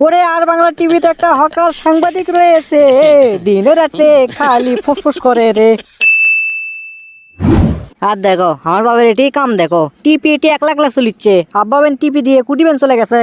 ওরে আর বাংলা টিভিতে একটা হকার সাংবাদিক রয়েছে। দিনে রাতে খালি ফুসফুস করে রে। আর দেখো, আমার বাবার এটি কাম দেখো, টিপি এটি এক লাখ লাখ চলিচ্ছে। আব্বা বেন টিপি দিয়ে কুটিবেন চলে গেছে।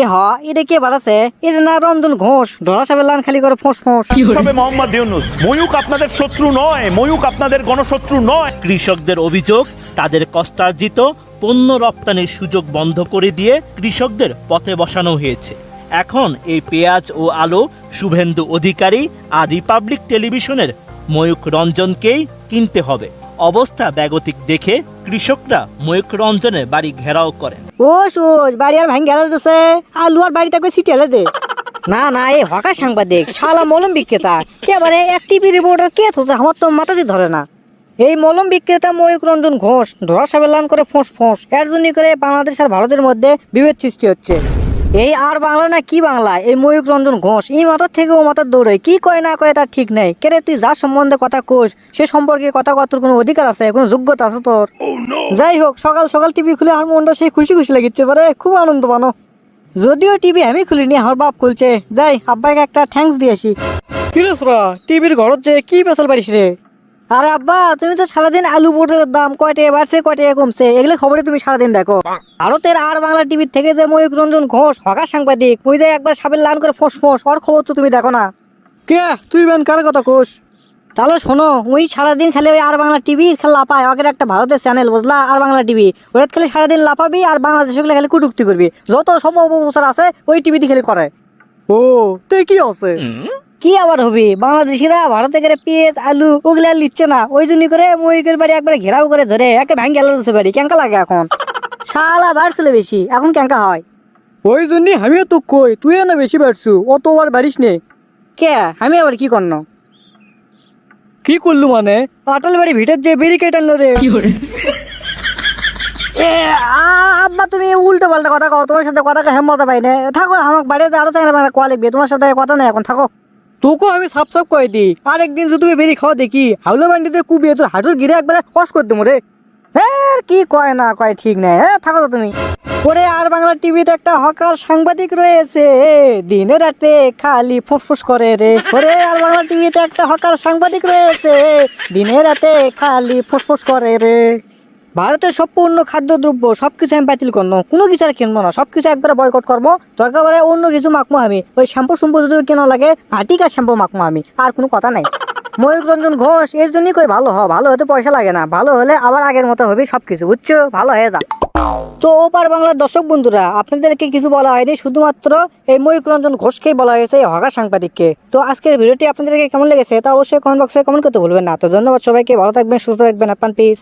এ হ এটা কে বাড়াছে এটা না, রঞ্জন ঘোষ ধরা সাবের লান খালি করে ফোঁস ফোঁস তবে মোহাম্মদ ইউনুস? ময়ূক আপনাদের শত্রু নয় ময়ূক আপনাদের গণশত্রু নয়। কৃষকদের অভিযোগ, তাদের কষ্টার্জিত পণ্য রপ্তানির সুযোগ বন্ধ করে দিয়ে কৃষকদের পথে বসানো হয়েছে। এখন এই পেঁয়াজ ও আলু শুভেন্দু অধিকারী আর রিপাবলিক টেলিভিশনের ময়ূক রঞ্জনকেই কিনতে হবে। অবস্থা ব্যাগতিক দেখে কৃষকরা ময়ূক রঞ্জনের বাড়ি ঘেরাও করেন। ও সোজ বাড়ি আর ভাঙ্গে গেলে দিছে। আলু আর বাড়ি থাকবে সিটি হেলে দে। না না এই হকার সাংবাদিক শালা মলম বিক্রেতা। একেবারে এক টিভি রিপোর্টার কে থোছে? আমার তো মাথাতে ধরে না। এই মলম বিক্রেতা ময়ূক রঞ্জন ঘোষ ধরা সাবেলান করে ফোঁস ফোঁস। এর জন্য করে বাংলাদেশ আর ভারতের মধ্যে বিভেদ সৃষ্টি হচ্ছে। এই আর বাংলা না কি বাংলা? এই ময়ূক রঞ্জন ঘোষ এই মাথার থেকে ও মাথার দৌড়ে। কি কয় না কয় তার ঠিক নেই। কেরে তুই যার সম্বন্ধে কথা কোষ সে সম্পর্কে কথা কত কোনো অধিকার আছে? কোনো যোগ্যতা আছে তোর? যাই হোক সকাল সকাল টিভি খুলে আমার মনটা সেই খুশি খুশি লাগিচ্ছে পারে। খুব আনন্দ পানো। যদিও টিভি আমি খুলিনি আমার বাপ খুলছে। যাই আব্বাকে একটা থ্যাঙ্কস দিয়ে আসি কিরে সুরা টিভির ঘরত যে কি পেশাল পারিস রে? আরে আব্বা তুমি তো সারাদিন আলু পটলের দাম কয়টে বাড়ছে কয়টে কমছে? এগুলো খবরে তুমি সারাদিন দেখো। ভারতের আর বাংলা টিভির থেকে যে ময়ূক রঞ্জন ঘোষ হকার সাংবাদিক ওই যে একবার সাবের লান করে ফোঁস ফোঁস ওর খবর তো তুমি দেখো না। কে? তুই বেন কার কথা কোষ তাহলে শোনো ওই সারাদিন খালি ওই আর বাংলা টিভি খালি লাপায় ওকে একটা ভারতের চ্যানেল বুঝলা? আর বাংলা টিভি ওরা খালি সারাদিন লাপাবি আর বাংলাদেশগুলো খালি কুটুক্তি করবি। যত সব অপপ্রচার আছে ওই টিভিতে খালি করে। ও তুই কি আছে কি আবার হবি? বাংলাদেশিরা ভারতে করে পেঁয়াজ আলু ওগুলা আর লিচ্ছে না। ওই জন্য করে মহিকের বাড়ি একবার ঘেরাও করে ধরে একে ভাঙ্গে আলাদা দিতে পারি কেঙ্কা লাগে এখন? শালা বাড়ছিল বেশি এখন কেঙ্কা হয়? ওই জন্য আমিও তো কই তুই না বেশি বাড়ছু অত আর বাড়িস নে। কে? আমি আবার কি করন? কি করলু মানে? আটাল বাড়ি ভিটের যে ব্যারিকেড আনলো রে। এ, আ- আব্বা তুমি উল্টো পাল্টা কথা কও তোমার সাথে কথা কয়ে মজা পাই না। থাকো আমার বাড়িতে আরও চাই না কোয়া লিখবে তোমার সাথে কথা নেই এখন থাকো। তোকে আমি সাপ সাপ কয়ে দিই। আর একদিন যদি তুমি বেরিয়ে খাওয়া দেখি হাউলো বান্ডিতে কুবিয়ে তোর হাঁটুর গিরে একবারে কষ করে দেবো রে। হ্যাঁ কি কয় না কয় ঠিক নাই হ্যাঁ থাকো তো তুমি। ওরে আর বাংলা টিভিতে একটা হকার সাংবাদিক রয়েছে। দিনে রাতে খালি ফুসফুস করে রে। ওরে আর বাংলা টিভিতে একটা হকার সাংবাদিক রয়েছে। দিনে রাতে খালি ফুসফুস করে রে। ভারতের সব পণ্য খাদ্যদ্রব্য, সবকিছু আমি বাতিল করব কোনো কিছু আর কিনবো না। সব কিছু একবারে বয়কট করব। দরকার অন্য কিছু মাখবো আমি। ওই শ্যাম্পু শ্যাম্পু যদি কেনা লাগে, ভাটিকা শ্যাম্পু মাখবো আমি। আর কোনো কথা নাই। ময়ূক রঞ্জন, ঘোষ, এর জন্যই কই ভালো হ ভালো হতে পয়সা লাগে না। ভালো হলে আবার আগের মতো হবে সবকিছু। বুঝছ? ভালো হয়ে যা। তো ওপার বাংলার দর্শক বন্ধুরা, আপনাদেরকে কিছু বলা হয়নি। শুধুমাত্র এই ময়ূর, রঞ্জন, ঘোষকেই বলা হয়েছে এই হকার সাংবাদিককে। তো আজকের ভিডিওটি আপনাদেরকে কেমন লেগেছে তা অবশ্যই কমেন্ট বক্সে কমেন্ট করতে ভুলবেন না। তো ধন্যবাদ সবাইকে। ভালো থাকবেন, সুস্থ থাকবেন। আপনার পিস